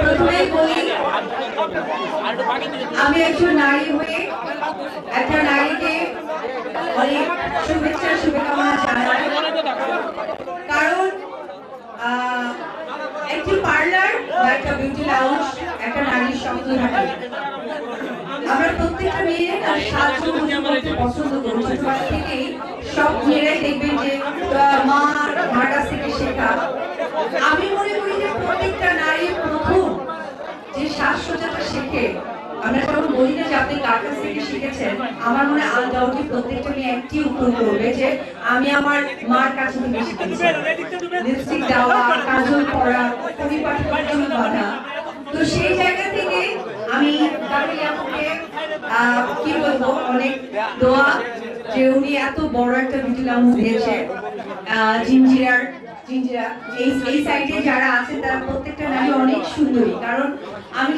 প্রথমেই বলি আমি একজন নারী হয়ে, একটা নারীকে অনেক শুভেচ্ছা, শুভকামনা জানাই। কারণ একটি পার্লার বা একটা বিউটি লাউঞ্জ একটা নারীর স্বপ্ন আমরা প্রত্যেকটা মেয়ে তার সাহায্য পছন্দ করি। সব মেয়েরাই দেখবেন যে মা মার কাছ থেকে শেখা। আমি মনে করি যে প্রত্যেকটা নারী প্রথম যে সাজসজ্জাটা শেখে বলি শিখেছেন প্রত্যেকটা যে, আমি আমার মার থেকে তো সেই জায়গা থেকে আমি কি বলব, অনেক দোয়া যে উনি এত বড় একটা দিয়েছে জিঞ্জিরার কারণ আমি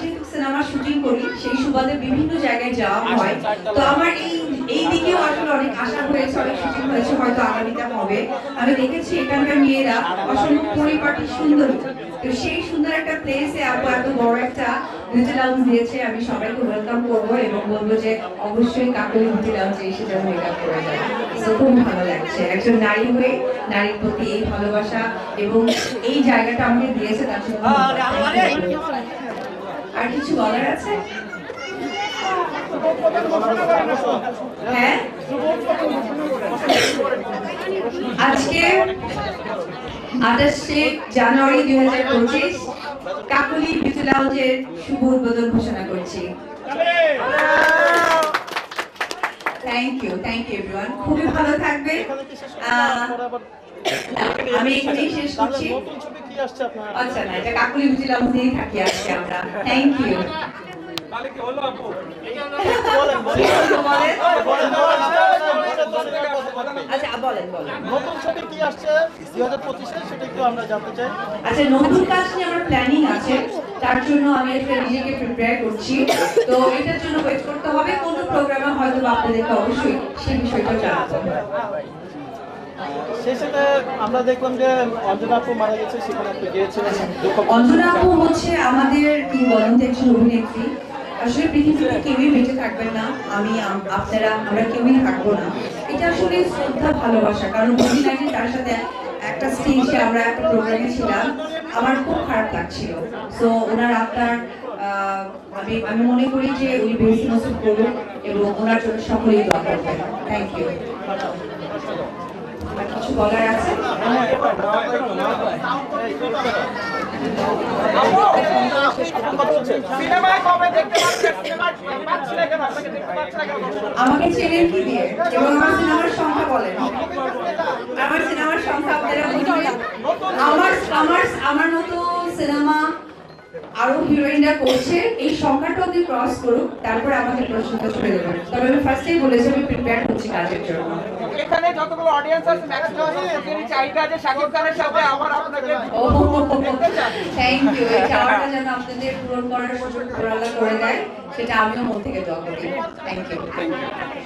শুটিং করি, সেই সুবাদে বিভিন্ন জায়গায় যাওয়া হয়। তো আমার এই এই দিকেও আসলে অনেক আশা হয়েছে শুটিং হয়েছে, হয়তো হবে। আমি দেখেছি এখানকার মেয়েরা অসম্ভব পরিপাটি সুন্দরী। তো সেই সুন্দর একটা প্লেসে আপু এত বড় একটা বিউটি লাউঞ্জ দিয়েছে আমি সবাইকে ওয়েলকাম করব এবং বলব যে অবশ্যই কাকুলি বিউটি লাউঞ্জে এসে যেন মেকআপ করে যায়। তো খুব ভালো লাগছে। একজন নারী হয়ে নারীর প্রতি এই ভালোবাসা এবং এই জায়গাটা আমাকে দিয়েছে তার জন্য আর কিছু বলার আছে? হ্যাঁ? আজকে আঠাশে জানুয়ারি দুই হাজার পঁচিশ কাকুলি লাউঞ্জের শুভ উদ্বোধন ঘোষণা করছি। Thank you thank you everyone খুবই ভালো থাকবে। আমি এখানেই শেষ করছি। আচ্ছা না এটা কাকুলি লাউঞ্জ দিয়েই থাকি আজকে আমরা। থ্যাংক ইউ বলেন বলেন আচ্ছা বলেন বলেন নতুন ছবি কি আসছে? দুই হাজার পঁচিশে সেটা একটু আমরা জানতে চাই। আচ্ছা নতুন কাজ নিয়ে আমার প্ল্যানিং আছে তার জন্য আমি একটা নিজেকে প্রিপেয়ার করছি। তো এটার জন্য ওয়েট করতে হবে কোনো প্রোগ্রামে হয়তো আপনাদেরকে অবশ্যই সেই বিষয়টা জানাতে হবে। আমরা দেখলাম যে অঞ্জনা আপু মারা গেছে সেখানে আপনি গিয়েছিলেন। অঞ্জনা আপু হচ্ছে আমাদের কিংবদন্তি একজন অভিনেত্রী। আসলে পৃথিবীতে কেউই বেঁচে থাকবেন না। আমি আপনারা আমরা কেউই থাকব না। এটা আসলে শ্রদ্ধা, ভালোবাসা। কারণ বুঝি না যে তার সাথে একটা স্টেজে আমরা একটা প্রোগ্রামে ছিলাম, আমার খুব খারাপ লাগছিল। তো ওনার আপনার আমি আমি মনে করি যে উনি বেশি নসিব করুন এবং ওনার জন্য সকলেই দোয়া করবেন। থ্যাংক ইউ আর কিছু বলার আছে? সিনেমায় আমাকে চেনেন কি দিয়ে? এবং আমার সিনেমার সংখ্যা বলেন। আমার সিনেমার সংখ্যা আপনারা আমার আমার আমার মতো সিনেমা আরও হিরোইনরা করছে, এই সংখ্যাটা অব্দি ক্রস করুক, তারপর আমাকে প্রশ্নটা ছুড়ে দেবেন। তবে আমি ফার্স্টেই বলেছি, আমি প্রিপেয়ার করছি কাজের জন্য। এখানে যতগুলো অডিয়েন্স আছে ম্যাক্সিমাম চাহিদা যে শাকিব খানের সাথে আবার আপনাকে থ্যাংক ইউ এই চাওয়াটা যেন আপনাদের পূরণ করার সুযোগ করে দেয় সেটা আমিও মন থেকে দোয়া করি। Thank you